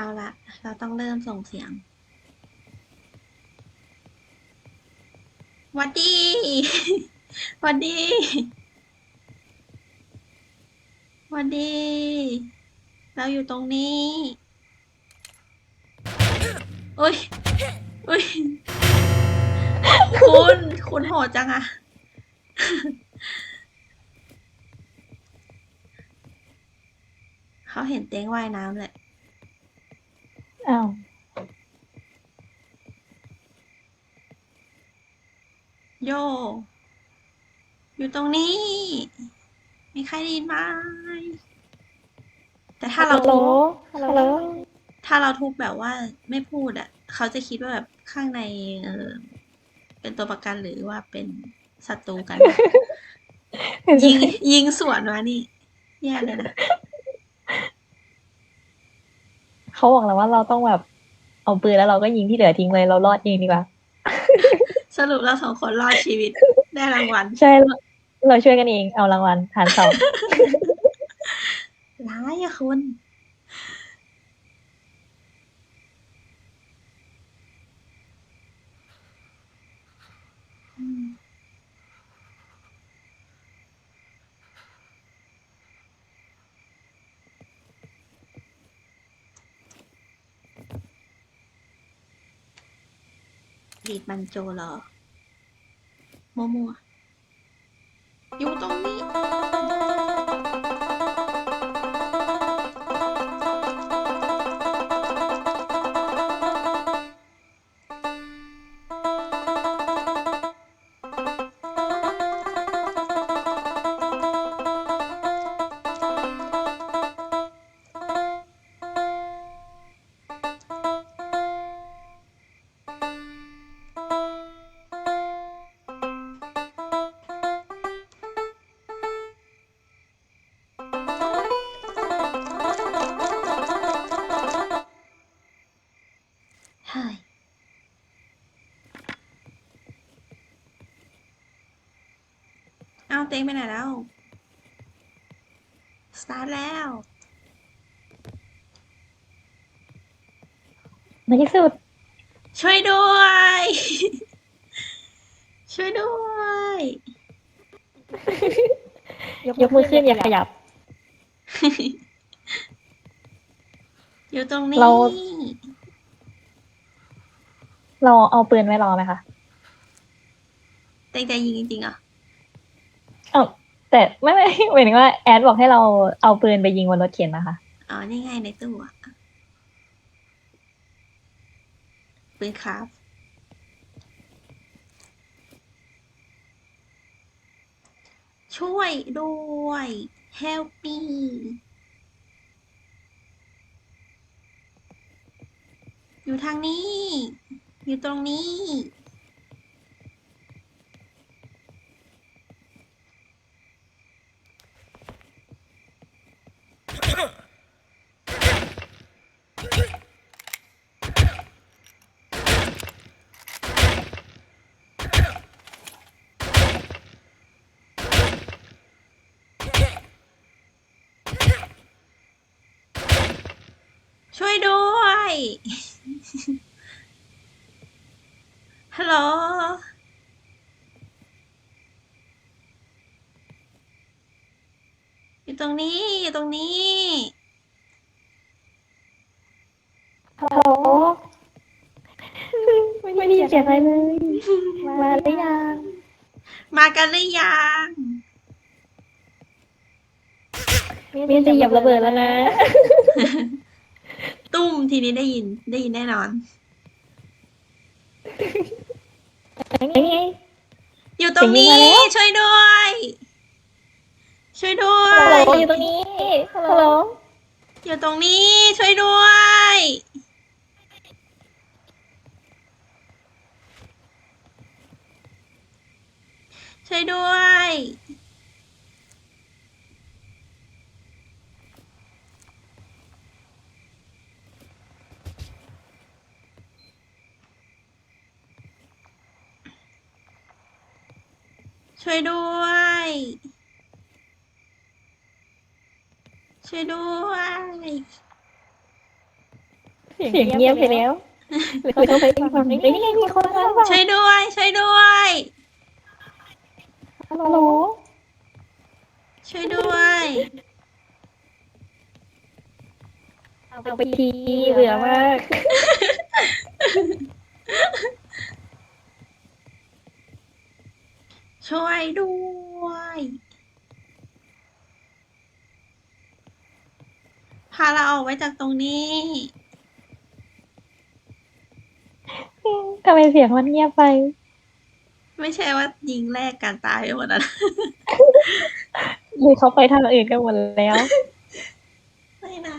เอาละเราต้องเริ่มส่งเสียงหวัดดีหวัดดีหวัดดี เราอยู่ตรงนี้อุ้ยอุ้ยคุณ คุณโหดจังอะเขาเห็นเต้งว่ายน้ำเลย อ้าวโย อยู่ตรงนี้ มีใครได้ยินไหมแต่ถ้าเราฮัลโหลทุบฮัลโหลถ้าเราทุบแบบว่าไม่พูดอะ เขาจะคิดว่าแบบข้างในเออเป็นตัวประกันหรือว่าเป็นศัตรูกัน ยิงยิงสวนมานี่ แย่เลยนะ เขาบอกแล้วว่าเราต้องแบบเอาปืนแล้วเราก็ยิงที่เหลือทิ้งเลยเรารอดยิงดีกว่า สรุปเราสองคนรอดชีวิตได้รางวัลใช่เราเราช่วยกันเองเอารางวัลฐานสองร้ายอะคุณ อืม ดีดมันโจเหรอ มัวมัวอยู่ตรงนี้ ในที่สุด ช่วยด้วย ช่วยด้วย ยกมือขึ้นอย่าขยับ อยู่ตรงนี้ เรา เราเอาปืนไว้รอไหมคะ เต็งใจยิงจริงๆเหรอะ เอ้า แต่ไม่ไม่หมายถึงว่าแอดบอกให้เราเอาปืนไปยิงบนรถเข็นนะคะ อ๋อ นี่ไงในตู้อะปืนครับ ช่วยด้วย help me อยู่ทางนี้ อยู่ตรงนี้ ช่วยด้วย ฮัลโหล อยู่ตรงนี้ อยู่ตรงนี้ ฮัลโหลไม่ได้ยินเสียงอะไรเลย มาหรือยัง มากันหรือยังมีจะเหยียบระเบิดแล้วนะ ตุ้มทีนี้ได้ยินได้ยินแน่นอน นี่ไง อยู่ตรงนี้ เสียงยิงมาแล้ว ช่วยด้วย ช่วยด้วฮัลโหลยอยู่ตรงนี้ฮัลโหลอยู่ตรงนี้ช่วยด้วย ช่วยด้วย ช่วยด้วย ช่วยด้วยเสียงเงียบไปแล้วหรือเขาต้องไปอีกฝั่งหนึ่งเอ้ยนี่ไงมีคนมาแล้วช่วยด้วยช่วยด้วยฮัลโหลช่วยด้วยเอาไปทีเบื่อมาก ช่วยด้วย พาเราออกไว้จากตรงนี้ ทำไมเสียงมันเงียบไป ไม่ใช่ว่ายิงแลกการตายไปหมดแล้วนะหรือเขาไปทางอื่นกันหมดแล้ว ไม่นะ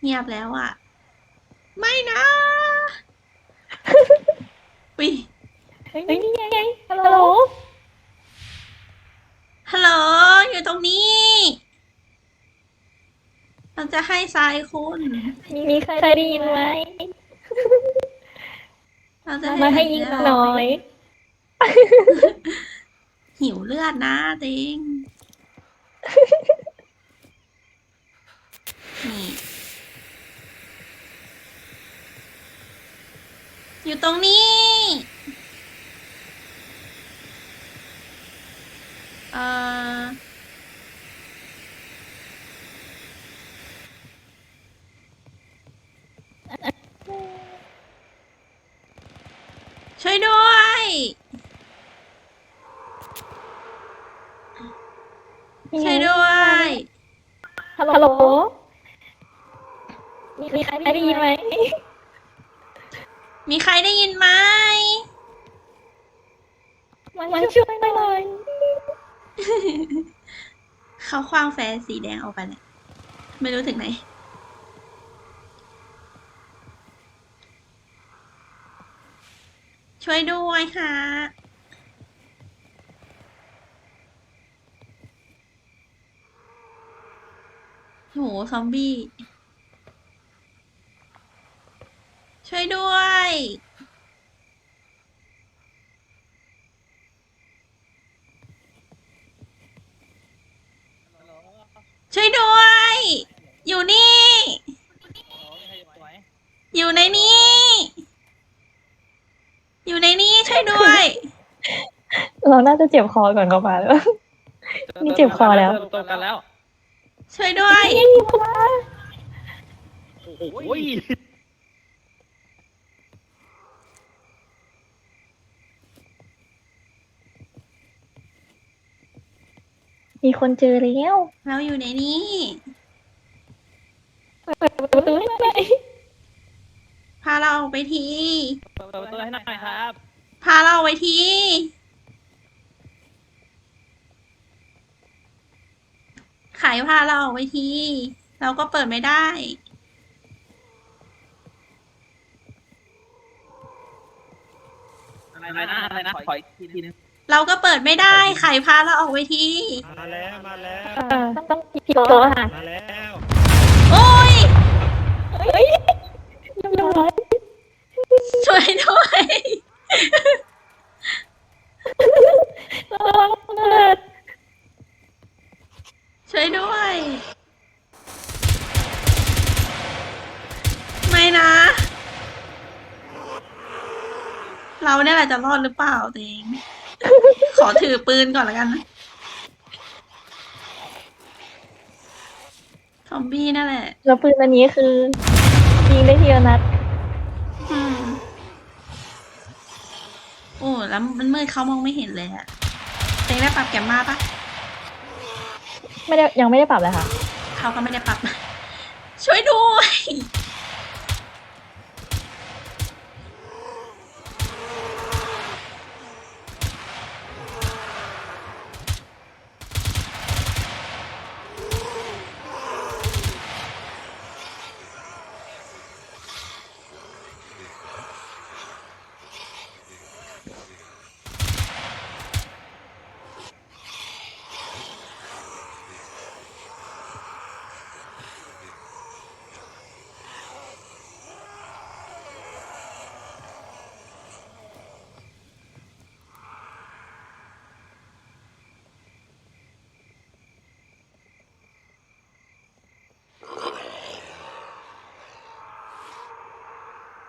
เงียบแล้วอะ ไม่นะวิเฮ้ยนี่ไงฮัลโหล ฮัลโหล อยู่ตรงนี้ เราจะให้ทรายคุณ มีใครได้ยินไหมเราจะมาให้ยิงหน่อย หิวเลือดนะติง นี่ อยู่ตรงนี้ เอ่อ ช่วยด้วย ช่วยด้วย ฮัลโหล มีใครได้ยินไหม มีใครได้ยินไหมมันช่วยหน่อยเขาคว้างแฟนสีแดงออกไปเนี่ยไม่รู้ถึงไหน ช่วยด้วยค่ะ โห ซอมบี้ ช่วยด้วย ช่วยด้วย อยู่นี่ อยู่ในนี้ อยู่ในนี้ช่วยด้วย เราน่าจะเจ็บคอก่อนเข้ามาแล้ว นี่เจ็บคอแล้วตัวกันแล้ว ช่วยด้วยโอ้ย มีคนเจอแล้ว เราอยู่ในนี้เปิดประตูให้หน่อยพาเราออกไปที เปิดประตูให้หน่อยครับ พาเราออกไปทีขายพาเราออกไปที เราก็เปิดไม่ได้ อะไรนะอะไรนะขออีกทีนึง เราก็เปิดไม่ได้ขายพาเราออกไปที มาแล้วมาแล้วอ่าต้องพี่โตค่ะมาแล้วโอ้ย เฮ้ยเรียบร้อยช่วยด้วย ระวังเถิดช่วยด้วย ไม่นะ เราเนี่ยแหละจะรอดหรือเปล่าตัวเองข อถือปืนก่อนแล้วกันนะซอมบี้นั่นแหละ แล้วปืนอันนี้คือยิงได้ทีละนัด อืมโอ้แล้วมันมืดเขามองไม่เห็นเลยอะเต็งได้ปรับแกมมาปะไม่ได้ยังไม่ได้ปรับเลยค่ะ เขาก็ไม่ได้ปรับ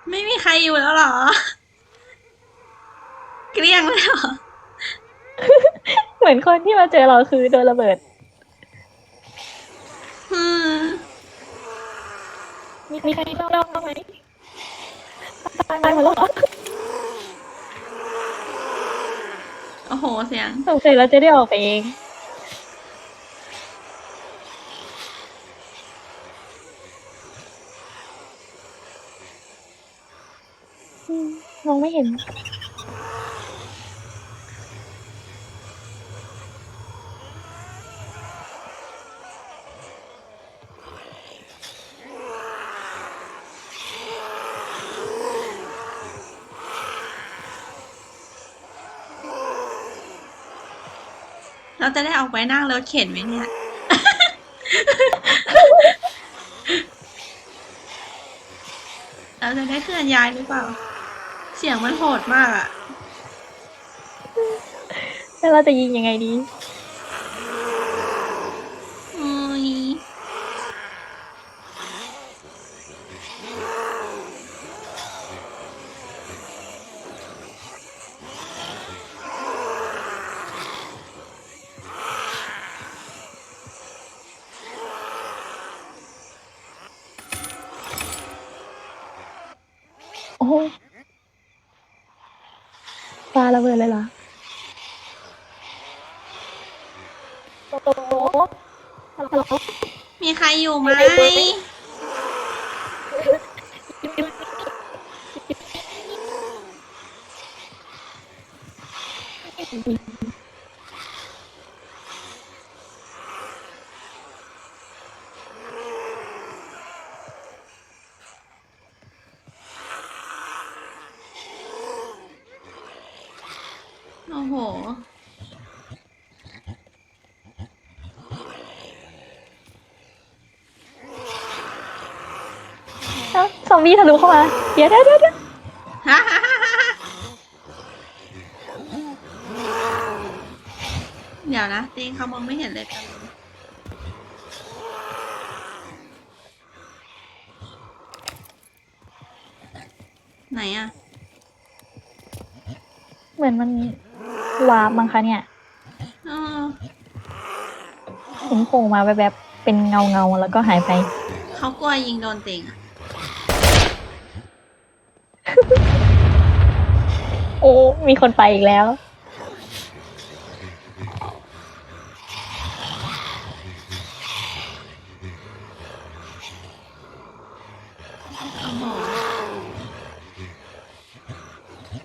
ไม่มีใครอยู่แล้วเหรอ เกลี้ยงเลยเหรอเหมือนคนที่มาเจอเราคือโดนระเบิด อืมมีใครเล่าบ้างไหมตายหมดแล้วเหรอโอ้โหเสียงสงสัยเราจะได้ออกไปเองอืมมองไม่ เห็น เราจะได้ออกไปนั่งรถเข็นไหมเนี่ย เราจะได้เคลื่อนย้ายหรือเปล่า สียงมันโหดมากอะแล้วเราจะยิงยังไงดี อืยโอ้โหปลา ระเบิดเลยเหรอโอ้โหฮัลโหลมีใครอยู่ไหมโอ้โห เอ้าซอมบี้ทะลุเข้ามา เดี๋ยวเดี๋ยวเดี๋ยวเดี๋ยวเดี๋ยวนะตีเขามองไม่เห็นเลยกันไหนอะเหมือนมันวาร์ปมั้งคะเนี่ยเออเห็นโผล่มาแบบๆเป็นเงาเงาๆแล้วก็หายไป เขากลัวยิงโดนติงอะ โอ้ มีคนไปอีกแล้ว